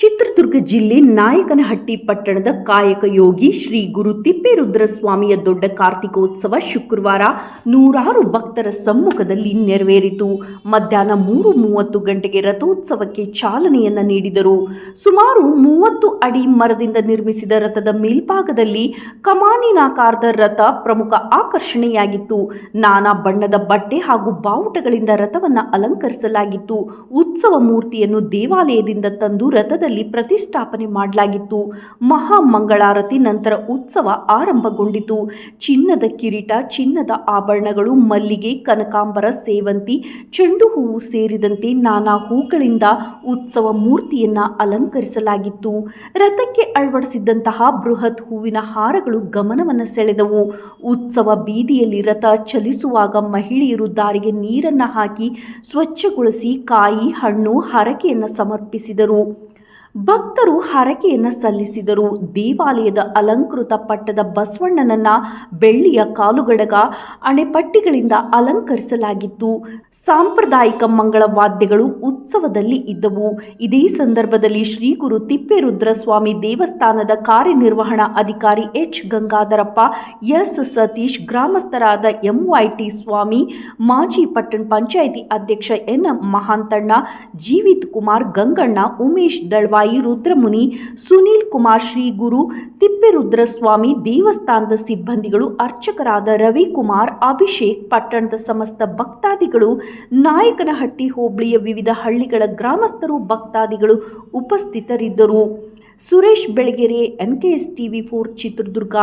चित्र ಚಿತ್ರದುರ್ಗ ಜಿಲ್ಲೆ ನಾಯಕನಹಟ್ಟಿ ಪಟ್ಟಣದ ಕಾಯಕ ಯೋಗಿ ಶ್ರೀ ಗುರು ತಿಪ್ಪೇರುದ್ರಸ್ವಾಮಿಯ ದೊಡ್ಡ ಕಾರ್ತಿಕೋತ್ಸವ ಶುಕ್ರವಾರ ನೂರಾರು ಭಕ್ತರ ಸಮ್ಮುಖದಲ್ಲಿ ನೆರವೇರಿತು. ಮಧ್ಯಾಹ್ನ ಮೂರು ಮೂವತ್ತು ಗಂಟೆಗೆ ರಥೋತ್ಸವಕ್ಕೆ ಚಾಲನೆಯನ್ನು ನೀಡಿದರು. ಸುಮಾರು ಮೂವತ್ತು ಅಡಿ ಮರದಿಂದ ನಿರ್ಮಿಸಿದ ರಥದ ಮೇಲ್ಭಾಗದಲ್ಲಿ ಕಮಾನಿನಾಕಾರದ ರಥ ಪ್ರಮುಖ ಆಕರ್ಷಣೆಯಾಗಿತ್ತು. ನಾನಾ ಬಣ್ಣದ ಬಟ್ಟೆ ಹಾಗೂ ಬಾವುಟಗಳಿಂದ ರಥವನ್ನು ಅಲಂಕರಿಸಲಾಗಿತ್ತು. ಉತ್ಸವ ಮೂರ್ತಿಯನ್ನು ದೇವಾಲಯದಿಂದ ತಂದು ರಥದಲ್ಲಿ ಪ್ರತಿಷ್ಠಾಪನೆ ಮಾಡಲಾಗಿತ್ತು. ಮಹಾಮಂಗಳಾರತಿ ನಂತರ ಉತ್ಸವ ಆರಂಭಗೊಂಡಿತು. ಚಿನ್ನದ ಕಿರೀಟ, ಚಿನ್ನದ ಆಭರಣಗಳು, ಮಲ್ಲಿಗೆ, ಕನಕಾಂಬರ, ಸೇವಂತಿ, ಚೆಂಡು ಹೂವು ಸೇರಿದಂತೆ ನಾನಾ ಹೂಗಳಿಂದ ಉತ್ಸವ ಮೂರ್ತಿಯನ್ನ ಅಲಂಕರಿಸಲಾಗಿತ್ತು. ರಥಕ್ಕೆ ಅಳವಡಿಸಿದ್ದಂತಹ ಬೃಹತ್ ಹೂವಿನ ಹಾರಗಳು ಗಮನವನ್ನು ಸೆಳೆದವು. ಉತ್ಸವ ಬೀದಿಯಲ್ಲಿ ರಥ ಚಲಿಸುವಾಗ ಮಹಿಳೆಯರು ದಾರಿಗೆ ನೀರನ್ನು ಹಾಕಿ ಸ್ವಚ್ಛಗೊಳಿಸಿ ಕಾಯಿ, ಹಣ್ಣು, ಹರಕೆಯನ್ನು ಸಮರ್ಪಿಸಿದರು. ಭಕ್ತರು ಹರಕೆಯನ್ನು ಸಲ್ಲಿಸಿದರು. ದೇವಾಲಯದ ಅಲಂಕೃತ ಪಟ್ಟದ ಬಸವಣ್ಣನನ್ನ ಬೆಳ್ಳಿಯ ಕಾಲುಗಡಗ ಅಣೆಪಟ್ಟಿಗಳಿಂದ ಅಲಂಕರಿಸಲಾಗಿತ್ತು. ಸಾಂಪ್ರದಾಯಿಕ ಮಂಗಳ ವಾದ್ಯಗಳು ಉತ್ಸವದಲ್ಲಿ ಇದ್ದವು. ಇದೇ ಸಂದರ್ಭದಲ್ಲಿ ಶ್ರೀ ಗುರು ತಿಪ್ಪೇರುದ್ರ ಸ್ವಾಮಿ ದೇವಸ್ಥಾನದ ಕಾರ್ಯನಿರ್ವಹಣಾ ಅಧಿಕಾರಿ ಎಚ್. ಗಂಗಾಧರಪ್ಪ, ಎಸ್. ಸತೀಶ್, ಗ್ರಾಮಸ್ಥರಾದ ಎಂವೈಟಿ ಸ್ವಾಮಿ, ಮಾಜಿ ಪಟ್ಟಣ ಪಂಚಾಯಿತಿ ಅಧ್ಯಕ್ಷ ಎನ್. ಮಹಾಂತಣ್ಣ, ಜೀವಿತ್ ಕುಮಾರ್, ಗಂಗಣ್ಣ, ಉಮೇಶ್ ದಳ್ವಾಯಿ ರುದ್ರಮುನಿ, ಸುನೀಲ್ ಕುಮಾರ್ ಶ್ರೀ ಗುರು ತಿಪ್ಪೇರುದ್ರಸ್ವಾಮಿ ದೇವಸ್ಥಾನದ ಸಿಬ್ಬಂದಿಗಳು, ಅರ್ಚಕರಾದ ರವಿಕುಮಾರ್, ಅಭಿಷೇಕ್, ಪಟ್ಟಣದ ಸಮಸ್ತ ಭಕ್ತಾದಿಗಳು, ನಾಯಕನಹಟ್ಟಿ ಹೋಬಳಿಯ ವಿವಿಧ ಹಳ್ಳಿಗಳ ಗ್ರಾಮಸ್ಥರು, ಭಕ್ತಾದಿಗಳು ಉಪಸ್ಥಿತರಿದ್ದರು. Suresh Belagere N K S TV four, Chitradurga.